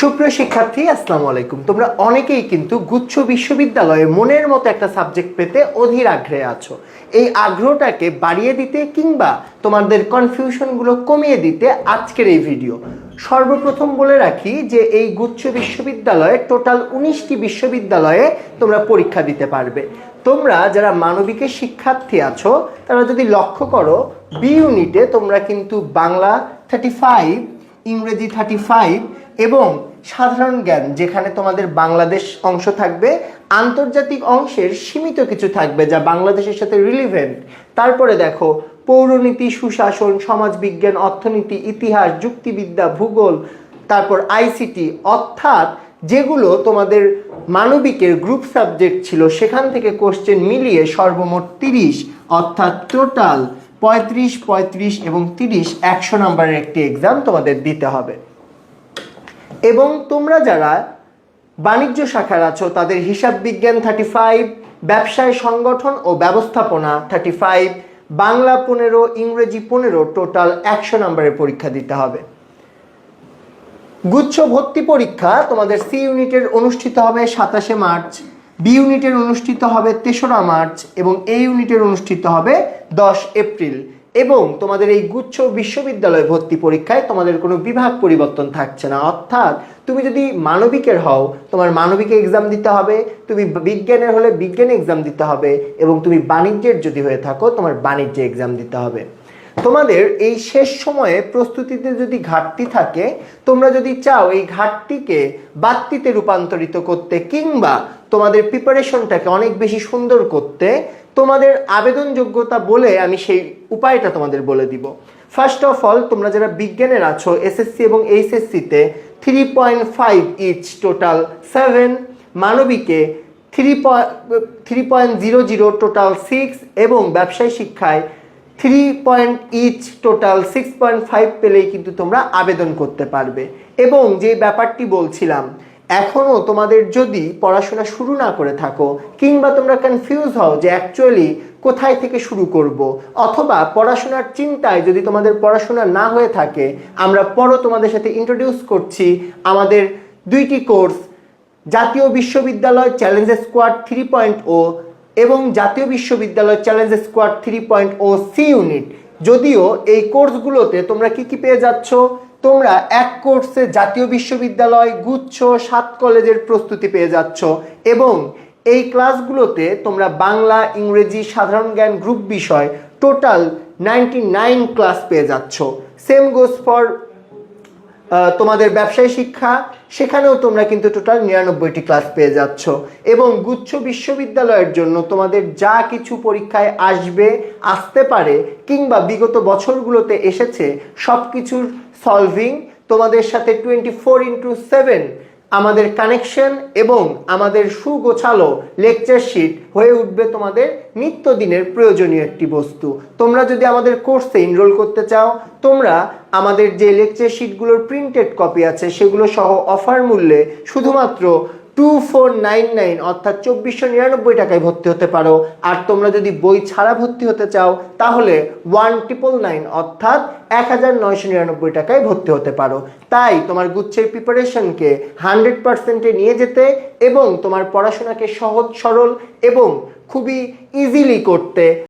সুপ্রিয় শিক্ষার্থী, আসসালামু আলাইকুম। তোমরা অনেকেই কিন্তু গুচ্ছ বিশ্ববিদ্যালয়ে মনের মতো একটা সাবজেক্ট পেতে অধীর আগ্রহে আছো। এই আগ্রহটাকে বাড়িয়ে দিতে কিংবা তোমাদের কনফিউশনগুলো কমিয়ে দিতে আজকের এই ভিডিও। সর্বপ্রথম বলে রাখি যে এই গুচ্ছ বিশ্ববিদ্যালয়ে টোটাল উনিশটি বিশ্ববিদ্যালয়ে তোমরা পরীক্ষা দিতে পারবে। তোমরা যারা মানবিকের শিক্ষার্থী আছো, তারা যদি লক্ষ্য করো বি ইউনিটে তোমরা কিন্তু বাংলা থার্টি ফাইভ ইংরেজি থার্টি ফাইভ এবং সাধারণ জ্ঞান, যেখানে তোমাদের বাংলাদেশ অংশ থাকবে, আন্তর্জাতিক অংশের সীমিত কিছু থাকবে যা বাংলাদেশের সাথে রিলিভেন্ট তারপরে দেখো, পৌরনীতি, সুশাসন, সমাজবিজ্ঞান, অর্থনীতি, ইতিহাস, যুক্তিবিদ্যা, ভূগোল, তারপর আইসিটি অর্থাৎ যেগুলো তোমাদের মানবিকের গ্রুপ সাবজেক্ট ছিল, সেখান থেকে কোশ্চেন মিলিয়ে সর্বমোট তিরিশ, অর্থাৎ টোটাল পঁয়ত্রিশ পঁয়ত্রিশ এবং তিরিশ একশো নম্বরের একটি এক্সাম তোমাদের দিতে হবে। এবং তোমরা যারা বাণিজ্য শাখার আছো, তাদের হিসাব বিজ্ঞান থার্টি ফাইভ ব্যবসায় সংগঠন ও ব্যবস্থাপনা থার্টি ফাইভ বাংলা পনেরো, ইংরেজি পনেরো টোটাল একশো নম্বরের পরীক্ষা দিতে হবে। গুচ্ছ ভর্তি পরীক্ষা তোমাদের সি ইউনিটের অনুষ্ঠিত হবে সাতাশে মার্চ বি ইউনিটের অনুষ্ঠিত হবে তেসরা মার্চ এবং এ ইউনিটের অনুষ্ঠিত হবে দশ এপ্রিল। এবং তোমাদের এই গুচ্ছ বিশ্ববিদ্যালয় ভর্তি পরীক্ষায় তোমাদের কোনো বিভাগ পরিবর্তন থাকছে না। অর্থাৎ তুমি যদি মানবিকের হও, তোমার মানবিকে এক্সাম দিতে হবে, তুমি বিজ্ঞানের হলে বিজ্ঞানে এক্সাম দিতে হবে এবং তুমি বাণিজ্যের যদি হয়ে থাকো, তোমার বাণিজ্যে এক্সাম দিতে হবে। তোমাদের এই শেষ সময়ে প্রস্তুতিতে যদি ঘাটতি থাকে, তোমরা যদি চাও এই ঘাটতিকে বাড়তিতে রূপান্তরিত করতে কিংবা তোমাদের প্রিপারেশনটাকে অনেক বেশি সুন্দর করতে, তোমাদের আবেদন যোগ্যতা বলে আমি সেই উপায়টা তোমাদের বলে দিব। ফার্স্ট অফ অল তোমরা যারা বিজ্ঞানের আছো এসএসসি এবং এইচএসসিতে three point five each total seven মানবিকে three three point zero zero total six এবং ব্যবসায় শিক্ষায় three point each total six point five পেলেই কিন্তু তোমরা আবেদন করতে পারবে। এবং যে ব্যাপারটি বলছিলাম এখনও তোমাদের যদি পড়াশোনা শুরু না করে থাকো, কিংবা তোমরা কনফিউজ হও যে অ্যাকচুয়ালি কোথায় থেকে শুরু করব, অথবা পড়াশোনার চিন্তায় যদি তোমাদের পড়াশোনা না হয়ে থাকে, আমরা পরও তোমাদের সাথে ইন্ট্রোডিউস করছি আমাদের দুইটি কোর্স জাতীয় বিশ্ববিদ্যালয় challenge squad three point O এবং জাতীয় বিশ্ববিদ্যালয় challenge squad three point O C unit যদিও এই কোর্সগুলোতে তোমরা কি কি পেয়ে যাচ্ছ? তোমরা এক কোর্সে জাতীয় বিশ্ববিদ্যালয়, গুচ্ছ, সাত কলেজের প্রস্তুতি পেয়ে যাচ্ছ এবং এই ক্লাসগুলোতে তোমরা বাংলা, ইংরেজি, সাধারণ জ্ঞান গ্রুপ বিষয়, টোটাল নাইনটি নাইন ক্লাস পেয়ে যাচ্ছ। সেম গোস ফর তোমাদের ব্যবসায় শিক্ষা, সেখানেও তোমরা কিন্তু টোটাল নিরানব্বইটি ক্লাস পেয়ে যাচ্ছ। এবং গুচ্ছ বিশ্ববিদ্যালয়ের জন্য তোমাদের যা কিছু পরীক্ষায় আসবে, আসতে পারে, কিংবা বিগত বছরগুলোতে এসেছে সব কিছুর সলভিং তোমাদের সাথে টোয়েন্টি ফোর ইন্টু সেভেন আমাদের কানেকশন এবং আমাদের সুগোছালো লেকচার শিট হয়ে উঠবে তোমাদের নিত্যদিনের প্রয়োজনীয় একটি বস্তু। তোমরা যদি আমাদের কোর্সে এনরোল করতে চাও, তোমরা আমাদের যে লেকচার শিটগুলোর প্রিন্টেড কপি আছে, সেগুলো সহ অফার মূল্যে শুধুমাত্র টু ফোর নাইন নাইন অর্থাৎ চব্বিশশো নিরানব্বই টাকায় ভর্তি হতে পারো। আর তোমরা যদি বই ছাড়া ভর্তি হতে চাও, তাহলে ওয়ান ট্রিপল নাইন অর্থাৎ এক হাজার নয়শো নিরানব্বই টাকায় ভর্তি হতে পারো। তাই তোমার গুচ্ছের প্রিপারেশনকে হান্ড্রেড পার্সেন্টে নিয়ে যেতে এবং তোমার পড়াশোনাকে সহজ, সরল এবং খুবই ইজিলি করতে